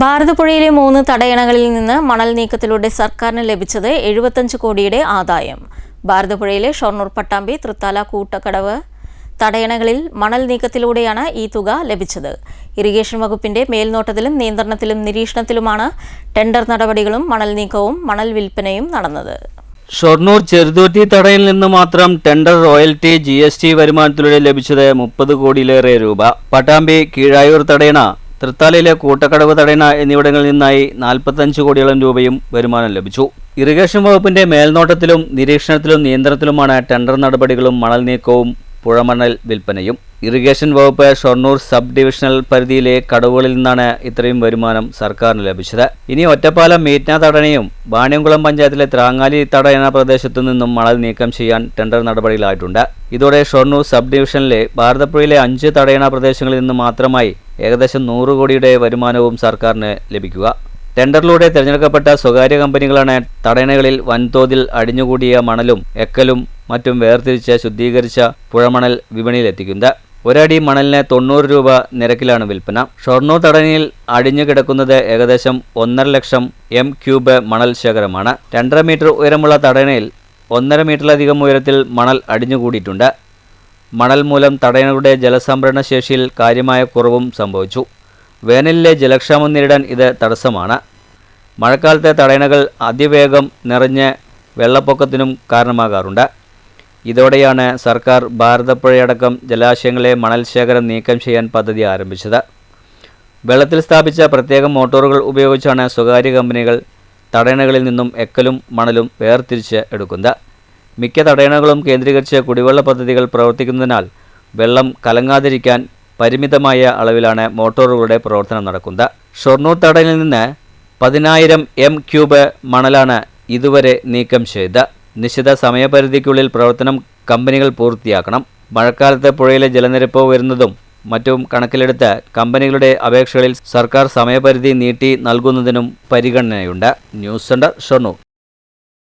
ഭാരതപ്പുഴയിലെ മൂന്ന് തടയണകളിൽ നിന്ന് മണൽ നീക്കത്തിലൂടെ സർക്കാരിന് ലഭിച്ചത് എഴുപത്തഞ്ച് കോടിയുടെ ആദായം. ഭാരതപ്പുഴയിലെ ഷൊർണൂർ പട്ടാമ്പി തൃത്താല കൂട്ടക്കടവ് തടയണകളിൽ മണൽ നീക്കത്തിലൂടെയാണ് ഈ തുക ലഭിച്ചത്. ഇറിഗേഷൻ വകുപ്പിന്റെ മേൽനോട്ടത്തിലും നിയന്ത്രണത്തിലും നിരീക്ഷണത്തിലുമാണ് ടെൻഡർ നടപടികളും മണൽ നീക്കവും മണൽ വിൽപ്പനയും നടന്നത്. ഷൊർണൂർ ചെറുതോറ്റി തടയിൽ നിന്ന് മാത്രം tender royalty G S T വരുമാനത്തിലൂടെ ലഭിച്ചത് മുപ്പത് കോടിയിലേറെ രൂപ. പട്ടാമ്പി കീഴായൂർ തടയണ തൃത്താലയിലെ കൂട്ടക്കടവ് തടയണ എന്നിവിടങ്ങളിൽ നിന്നായി നാൽപ്പത്തഞ്ച് കോടിയോളം രൂപയും വരുമാനം ലഭിച്ചു. ഇറിഗേഷൻ വകുപ്പിന്റെ മേൽനോട്ടത്തിലും നിരീക്ഷണത്തിലും നിയന്ത്രണത്തിലുമാണ് ടെൻഡർ നടപടികളും മണൽ നീക്കവും പുഴമണൽ വിൽപ്പനയും. ഇറിഗേഷൻ വകുപ്പ് ഷൊർണൂർ സബ് ഡിവിഷണൽ പരിധിയിലെ കടവുകളിൽ നിന്നാണ് ഇത്രയും വരുമാനം സർക്കാരിന് ലഭിച്ചത്. ഇനി ഒറ്റപ്പാലം മീറ്റ്ന തടയണയും വാണിയംകുളം പഞ്ചായത്തിലെ ത്രാങ്ങാലി തടയണ പ്രദേശത്തു നിന്നും മണൽ നീക്കം ചെയ്യാൻ ടെൻഡർ നടപടികളായിട്ടുണ്ട് ഇതോടെ ഷൊർണൂർ സബ് ഡിവിഷനിലെ ഭാരതപ്പുഴയിലെ അഞ്ച് തടയണ പ്രദേശങ്ങളിൽ നിന്ന് മാത്രമായി ഏകദേശം നൂറ് കോടിയുടെ വരുമാനവും സർക്കാരിന് ലഭിക്കുക. ടെൻഡറിലൂടെ തിരഞ്ഞെടുക്കപ്പെട്ട സ്വകാര്യ കമ്പനികളാണ് തടയണകളിൽ വൻതോതിൽ അടിഞ്ഞുകൂടിയ മണലും എക്കലും മറ്റും വേർതിരിച്ച് ശുദ്ധീകരിച്ച പുഴമണൽ വിപണിയിലെത്തിക്കുന്നത് ഒരടി മണലിന് തൊണ്ണൂറ് രൂപ നിരക്കിലാണ് വിൽപ്പന. ഷൊർണൂർ തടനിയിൽ അടിഞ്ഞു കിടക്കുന്നത് ഏകദേശം ഒന്നര ലക്ഷം എം ക്യൂബ് മണൽ ശേഖരമാണ്. രണ്ടര മീറ്റർ ഉയരമുള്ള തടയണയിൽ ഒന്നര മീറ്ററിലധികം ഉയരത്തിൽ മണൽ അടിഞ്ഞുകൂടിയിട്ടുണ്ട്. മണൽ മൂലം തടയണകളുടെ ജലസംഭരണ ശേഷിയിൽ കാര്യമായ കുറവും സംഭവിച്ചു. വേനലിലെ ജലക്ഷാമം നേരിടാൻ ഇത് തടസ്സമാണ്. മഴക്കാലത്തെ തടയണകൾ അതിവേഗം നിറഞ്ഞ് വെള്ളപ്പൊക്കത്തിനും കാരണമാകാറുണ്ട്. ഇതോടെയാണ് സർക്കാർ ഭാരതപ്പുഴയടക്കം ജലാശയങ്ങളെ മണൽ ശേഖരം നീക്കം ചെയ്യാൻ പദ്ധതി ആരംഭിച്ചത്. വെള്ളത്തിൽ സ്ഥാപിച്ച പ്രത്യേക മോട്ടോറുകൾ ഉപയോഗിച്ചാണ് സ്വകാര്യ കമ്പനികൾ തടയണകളിൽ നിന്നും എക്കലും മണലും വേർതിരിച്ച് എടുക്കുന്നത്. മിക്ക തടയണകളും കേന്ദ്രീകരിച്ച് കുടിവെള്ള പദ്ധതികൾ പ്രവർത്തിക്കുന്നതിനാൽ വെള്ളം കലങ്ങാതിരിക്കാൻ പരിമിതമായ അളവിലാണ് മോട്ടോറുകളുടെ പ്രവർത്തനം നടക്കുന്നത്. ഷൊർണൂർ തടയണിൽ നിന്ന് പതിനായിരം എം ക്യൂബ് മണലാണ് ഇതുവരെ നീക്കം ചെയ്ത് നിശ്ചിത സമയപരിധിക്കുള്ളിൽ പ്രവർത്തനം കമ്പനികൾ പൂർത്തിയാക്കണം. മഴക്കാലത്ത് പുഴയിലെ ജലനിരപ്പ് വരുന്നതും മറ്റും കണക്കിലെടുത്ത് കമ്പനികളുടെ അപേക്ഷകളിൽ സർക്കാർ സമയപരിധി നീട്ടി നൽകുന്നതിനും പരിഗണനയുണ്ട്. News centre Shoranur.